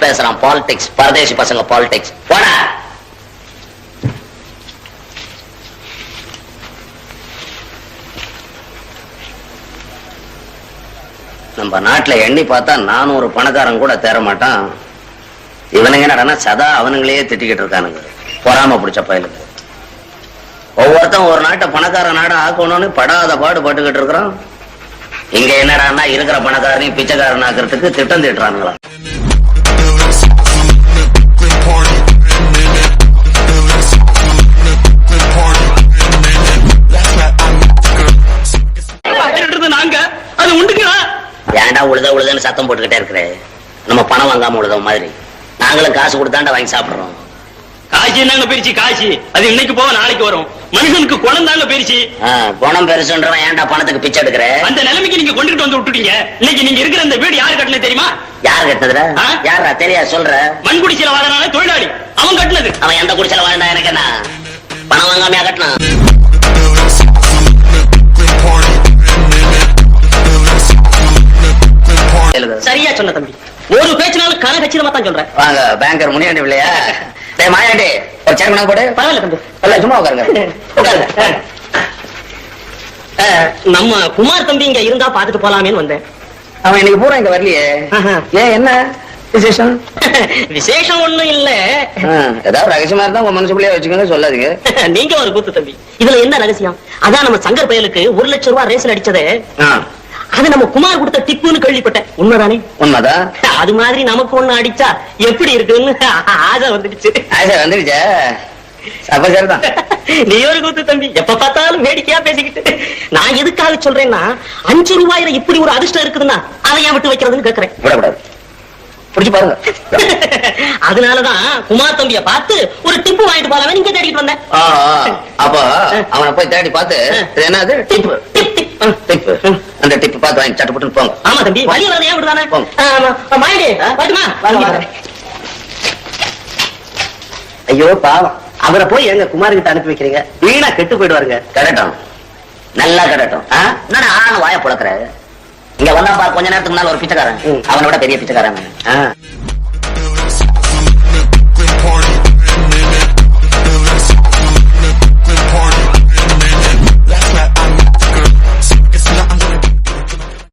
Politics பேசுறான் politics பரதேசி பசங்க politics போட. நம்ம நாட்டுல எண்ணி பார்த்தா நானூறு பணக்காரன் கூட தேர மாட்டான். இவனுங்க என்னடா சதா அவனுங்களையே திட்டிக்கிட்டு இருக்கானுங்க. பொறாம பிடிச்ச பயலுக்கு ஒவ்வொருத்தன் ஒரு நாட்டை பணக்கார நாடா ஆக்கணும்னு படாத பாடு பட்டுக்கிட்டு இருக்கிறான். இங்க என்னடான்னா இருக்கிற பணக்காரனையும் பிச்சைக்காரன் ஆக்குறதுக்கு திட்டம் திட்டுறானுங்களா அது உண்டுங்களா? ஏன்டா உழுத உழுதுன்னு சத்தம் போட்டுக்கிட்டே இருக்கிற? நம்ம பணம் வாங்காம உழுத மாதிரி. நாங்களும் காசு கொடுத்தாண்டா வாங்கி சாப்பிடுறோம். காசி என்னங்க பெருச்சு காசி? அது இன்னைக்கு போக நாளைக்கு வரும். மனுஷனுக்கு குணம் தாங்க பெருச்சு. குணம் பெருசுன்றவன் ஏன்டா பணத்துக்கு பிச்சை எடுக்கிற? அந்த நிலைமைக்கு நீங்க கொண்டுட்டு வந்து விட்டுட்டீங்க. இன்னைக்கு நீங்க இருக்கிற இந்த வீடு யாரு கட்டினது தெரியுமா? யார் கட்டுனதுடா? ஆ? யாரா தெரியாது சொல்ற. மண்குடிச்சில வாழனால தொழிலாளி. அவன் கட்டினது. அவன் எந்த குடிச்சல வாழ்ந்தா எனக்கு என்ன? பணம் வாங்காமையா கட்டினான்? சரியா சொன்ன தம்பி. ஒரு பேச்சினால கன கச்சிதமா தான் சொல்றேன். வாங்க பேங்கர் முனியாண்டி இல்லையா டேய் மாயாண்டி ஒரு சேர் கொண்டாந்து போடு. பரவாயில்ல தம்பி. இல்ல சும்மா உட்காருங்க. உட்காருங்க. நம்ம குமார் தம்பி இங்க இருந்தா பாத்துட்டு போலாமேன்னு வந்தேன். அவன் இன்னைக்கு பூரா இங்க வரலையே. ஏன் என்ன விசேஷம்? விசேஷம் ஒண்ணும் இல்ல. ஏதாவது ரகசியமா இருந்தா உங்க மனசுக்குள்ளேயே வச்சுக்கோங்க சொல்லாதீங்க. நீங்க ஒரு கூத்து தம்பி. இதுல என்ன ரகசியம்? அதான் நம்ம சங்கர் பயலுக்கு ஒரு லட்சம் ரூபாய் ரேசல் அடிச்சதே. அது நம்ம குமார் கொடுத்த டிப்புன்னு கேள்விப்பட்டேன். உண்மைதானே? உண்மைதான் அது மாதிரி நமக்கு ஒண்ணு அடிச்சா எப்படி இருக்குன்னு ஆசை வந்துடுச்சு. ஆசை சரிதான். நீ ஒரு கூத்து தம்பி. எப்ப பார்த்தாலும் வேடிக்கையா பேசிக்கிட்டு. நான் எதுக்காக சொல்றேன்னா அஞ்சு ரூபாயில இப்படி ஒரு அதிர்ஷ்டம் இருக்குதுன்னா அதை ஏன் விட்டு வைக்கிறதுன்னு கேக்குறேன். விடக்கூடாது. பிடிச்சு பாருங்க. அதனாலதான் குமார் தம்பிய பார்த்து ஒரு டிப்பு வாங்கிட்டு போலாமே நீங்க தேடிட்டு வந்தேன். அப்ப அவனை போய் தேடி பார்த்து என்னது? டிப்பு. டிப், டிப். அந்த டிப்பு பார்த்து வாங்கி சட்டு போட்டு போங்க. ஆமா தம்பி. வழி வரது ஏன் விடுதானே போங்க. ஐயோ பாவம். அவரை போய் எங்க குமார் கிட்ட அனுப்பி வைக்கிறீங்க? வீணா கெட்டு போயிடுவாருங்க. கடட்டும் நல்லா கடட்டும் ஆ? என்னடா ஆண் வாய புழக்கிற இங்க வந்தா பாரு கொஞ்ச நேரத்துக்கு முன்னால ஒரு பிச்சைக்காரன். ம். அவனை விட பெரிய பிச்சைக்காரன்.